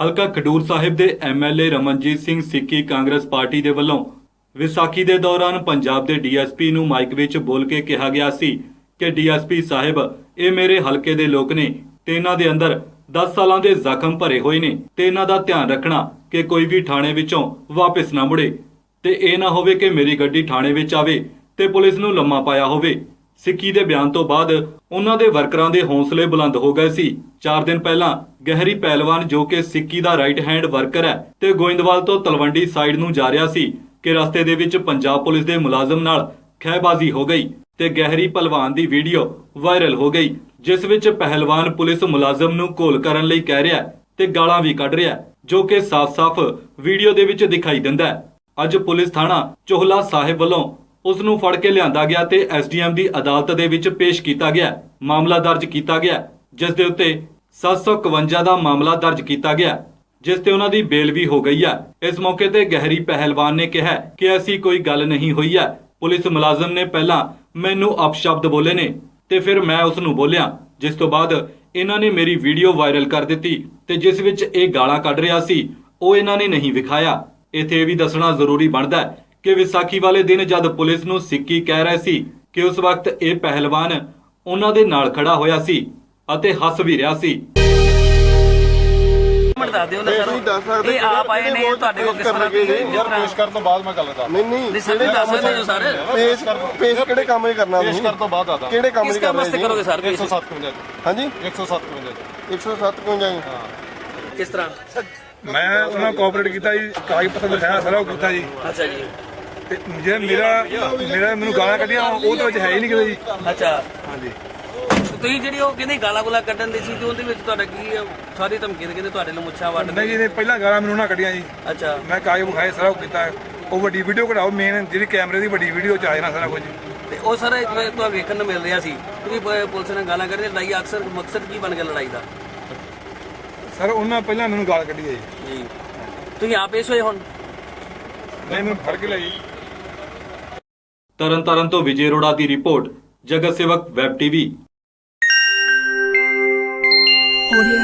ਹਲਕਾ ਖਡੂਰ ਸਾਹਿਬ ਦੇ MLA Ramanjit Singh Sikki Congress party ਦੇ ਵੱਲੋਂ ਵਿਸਾਖੀ ਦੇ ਦੌਰਾਨ ਪੰਜਾਬ ਦੇ ਡੀਐਸਪੀ ਨੂੰ ਮਾਈਕ ਵਿੱਚ ਬੋਲ ਕੇ ਕਿਹਾ ਗਿਆ ਸੀ ਕਿ ਡੀਐਸਪੀ ਸਾਹਿਬ, ਇਹ ਮੇਰੇ ਹਲਕੇ ਦੇ ਲੋਕ ਨੇ ਤੇ ਇਹਨਾਂ ਦੇ ਅੰਦਰ 10 ਸਾਲਾਂ ਦੇ ਜ਼ਖਮ ਭਰੇ ਹੋਏ ਨੇ ਤੇ ਇਹਨਾਂ ਦਾ ਧਿਆਨ ਰੱਖਣਾ ਕਿ ਕੋਈ ਵੀ ਥਾਣੇ ਵਿੱਚੋਂ ਵਾਪਸ ਨਾ ਮੁੜੇ ਤੇ ਇਹ ਨਾ ਹੋਵੇ ਕਿ ਮੇਰੀ ਗੱਡੀ ਥਾਣੇ ਵਿੱਚ ਆਵੇ ਤੇ ਪੁਲਿਸ ਨੂੰ ਲੰਮਾ ਪਾਇਆ ਹੋਵੇ। ਸਿੱਕੀ ਦੇ ਬਿਆਨ ਤੋਂ ਬਾਅਦ ਉਹਨਾਂ ਦੇ ਵਰਕਰਾਂ ਦੇ ਹੌਸਲੇ ਬੁਲੰਦ ਹੋ ਗਏ ਸੀ। 4 ਦਿਨ ਪਹਿਲਾਂ ਗਹਿਰੀ ਪਹਿਲਵਾਨ ਜੋ ਕਿ ਸਿੱਕੀ ਦਾ ਰਾਈਟ ਹੈਂਡ ਵਰਕਰ ਹੈ ਤੇ ਗੋਇੰਦਵਾਲ ਤੋਂ ਤਲਵੰਡੀ ਸਾਈਡ ਨੂੰ ਜਾ ਰਿਹਾ ਸੀ ਕਿ ਰਸਤੇ ਦੇ ਵਿੱਚ ਪੰਜਾਬ ਪੁਲਿਸ ਦੇ ਮੁਲਾਜ਼ਮ ਨਾਲ ਖਹਿਬਾਜ਼ੀ ਹੋ ਗਈ ਤੇ ਗਹਿਰੀ ਪਹਿਲਵਾਨ ਦੀ ਵੀਡੀਓ ਵਾਇਰਲ ਹੋ ਗਈ, ਜਿਸ ਵਿੱਚ ਪਹਿਲਵਾਨ ਪੁਲਿਸ ਮੁਲਾਜ਼ਮ ਨੂੰ ਘੋਲ ਕਰਨ ਲਈ ਕਹਿ ਰਿਹਾ ਤੇ ਗਾਲਾਂ ਵੀ ਕੱਢ ਰਿਹਾ ਜੋ ਕਿ ਸਾਫ਼-ਸਾਫ਼ ਵੀਡੀਓ ਦੇ ਵਿੱਚ ਦਿਖਾਈ ਦਿੰਦਾ ਹੈ। ਅੱਜ ਪੁਲਿਸ ਥਾਣਾ ਚੋਹਲਾ ਸਾਹਿਬ ਵੱਲੋਂ ਉਸ ਨੂੰ ਫੜ ਕੇ ਲਿਆਂਦਾ ਗਿਆ ਤੇ ਐਸਡੀਐਮ ਦੀ ਅਦਾਲਤ ਦੇ ਵਿੱਚ ਪੇਸ਼ ਕੀਤਾ ਗਿਆ। ਮਾਮਲਾ ਦਰਜ ਕੀਤਾ ਗਿਆ, ਜਿਸ ਦੇ ਉੱਤੇ 751 ਦਾ ਮਾਮਲਾ ਦਰਜ ਕੀਤਾ ਗਿਆ, ਜਿਸ ਤੇ ਉਹਨਾਂ ਦੀ ਬੇਲ ਵੀ ਹੋ ਗਈ ਹੈ ਇਸ ਮੌਕੇ ਤੇ ਗਹਿਰੀ ਪਹਿਲਵਾਨ ਨੇ ਕਿਹਾ ਕਿ ਐਸੀ ਕੋਈ ਗੱਲ ਨਹੀਂ ਹੋਈ ਹੈ ਪੁਲਿਸ ਮੁਲਾਜ਼ਮ ਨੇ ਪਹਿਲਾਂ ਮੈਨੂੰ ਅਪਸ਼ਬਦ ਬੋਲੇ ਨੇ ਤੇ ਫਿਰ ਮੈਂ ਉਸ ਨੂੰ ਬੋਲਿਆ, ਜਿਸ ਤੋਂ ਬਾਅਦ ਇਹਨਾਂ ਨੇ ਮੇਰੀ ਵੀਡੀਓ ਵਾਇਰਲ ਕਰ ਦਿੱਤੀ ਤੇ ਜਿਸ ਵਿੱਚ ਇਹ ਗਾਲਾਂ ਕੱਢ ਰਿਹਾ ਸੀ, ਉਹ ਇਹਨਾਂ ਨੇ ਨਹੀਂ ਵਿਖਾਇਆ। ਇੱਥੇ ਇਹ ਵੀ ਦੱਸਣਾ ਜ਼ਰੂਰੀ ਬਣਦਾ ਕਿ ਵਿਸਾਖੀ ਵਾਲੇ ਦਿਨ ਜਦ ਪੁਲਿਸ ਨੂੰ ਸਿੱਕੀ ਕਹਿ ਰਹੇ ਸੀ ਕਿ ਉਸ ਵਕਤ ਇਹ ਪਹਿਲਵਾਨ ਉਹਨਾਂ ਦੇ ਨਾਲ ਖੜਾ ਹੋਇਆ ਸੀ ਅਤੇ ਹੱਸ ਵੀ ਰਿਹਾ ਸੀ। ਮਿੰਟ ਦੱਸ ਦਿਓ ਨਾ ਇਹ ਤੁਸੀਂ ਦੱਸ ਸਰ ਸਕਦੇ ਇਹ ਆਪ ਆਏ ਨੇ ਤੁਹਾਡੇ ਕੋਲ ਕਿਸ ਤਰ੍ਹਾਂ ਕਰਨਗੇ ਜੀ। ਜਿਸ ਯਾਰ ਤਰ੍ਹਾਂ ਪੇਸ਼ ਕਰਨ ਤੋਂ ਬਾਅਦ ਮੈਂ ਗੱਲ ਦੱਸਦਾ ਨਹੀਂ ਨਹੀਂ ਨਹੀਂ ਸਰ ਤੁਸੀਂ ਦੱਸ ਸਕਦੇ ਹੋ ਸਰ। ਪੇਸ਼ ਪੇਸ਼ ਕਿਹੜੇ ਕੰਮ 'ਚ ਕਰਨਾ ਪੇਸ਼ ਤੁਸੀਂ? ਕਰਨ ਤੋਂ ਬਾਅਦ ਆਦਾ ਕਿਹੜੇ ਕੰਮ 'ਚ ਕਿਸ ਕੰਮ ਕਰਨਾ ਵਾਸਤੇ ਕਰੋਗੇ ਸਰ 157 ਹਾਂਜੀ? 157 107 ਕਿਉਂ ਜਾਏ ਕਿਸ ਤਰ੍ਹਾਂ? ਮੈਂ ਉਹਨਾਂ ਕੋਆਪਰੇਟ ਕੀਤਾ ਜੀ ਕਾਗਜ਼ ਪੱਤਰ ਦਿਖਾਇਆ ਸਾਰਾ ਉਹ ਕੀਤਾ ਜੀ। ਅੱਛਾ ਜੀ। ਤੇ ਜਿਹੜਾ ਮੇਰਾ ਮੇਰਾ ਮੈਨੂੰ ਗਾਲਾਂ ਕੱਢੀਆਂ ਉਹ ਤਾਂ ਵਿੱਚ ਹੈ ਹੀ ਨਹੀਂ ਕਿਤੇ ਜੀ। ਅੱਛਾ। ਹਾਂਜੀ। ਤੁਸੀਂ ਜਿਹੜੀ ਉਹ ਕਹਿੰਦੇ ਗਾਲਾਂ ਗੁਲਾ ਕੱਢਣ ਦੀ ਸੀ ਤੇ ਉਹਦੇ ਵਿੱਚ ਤੁਹਾਡਾ ਕੀ ਹੈ? ਸਾਰੀ ਧਮਕੀ ਦੇ ਕਹਿੰਦੇ ਤੁਹਾਡੇ ਨੂੰ ਮੁੱਛਾਂ ਵੱਢ ਨਹੀਂ ਜੀ ਨੇ ਪਹਿਲਾਂ ਗਾਲਾਂ ਮੈਨੂੰ ਉਹਨਾਂ ਕੱਢੀਆਂ ਜੀ। ਅੱਛਾ। ਮੈਂ ਕਾਗਜ਼ ਵਿਖਾਏ ਸਾਰਾ ਉਹ ਕੀਤਾ। ਉਹ ਵੱਡੀ ਵੀਡੀਓ ਕਢਾਓ ਮੇਨ ਜਿਹੜੀ ਕੈਮਰੇ ਦੀ ਵੱਡੀ ਵੀਡੀਓ ਚ ਆ ਜਾਣਾ ਸਾਰਾ ਕੁਝ ਤੇ ਉਹ ਸਰ ਤੁਹਾਨੂੰ ਵੇਖਣ ਨੂੰ ਮਿਲ ਰਿਹਾ ਸੀ ਪ- ਪੁਲਿਸ ਨਾਲ ਗਾਲਾਂ ਕੱਢਦੇ ਲੜਾਈ ਅਕਸਰ ਮਕਸਦ ਕੀ ਬਣ ਗਿਆ ਲੜਾਈ ਦਾ? ਸਰ ਉਹਨਾਂ ਪਹਿਲਾਂ ਮੈਨੂੰ ਗਾਲ ਕੱਢੀ ਹੈ ਜੀ। ਜੀ। ਤੁਸੀਂ ਆਪ ਪੇਸ਼ ਹੋਏ ਹੁਣ? ਨਹੀਂ ਮੈਨੂੰ ਫੜ ਕੇ ਲਈ ਤਰਨਤਾਰਨ ਤੋਂ ਵਿਜੇ ਰੋੜਾ ਦੀ ਰਿਪੋਰਟ ਜਗਤ ਸੇਵਕ ਵੈਬ ਟੀਵੀ। Audio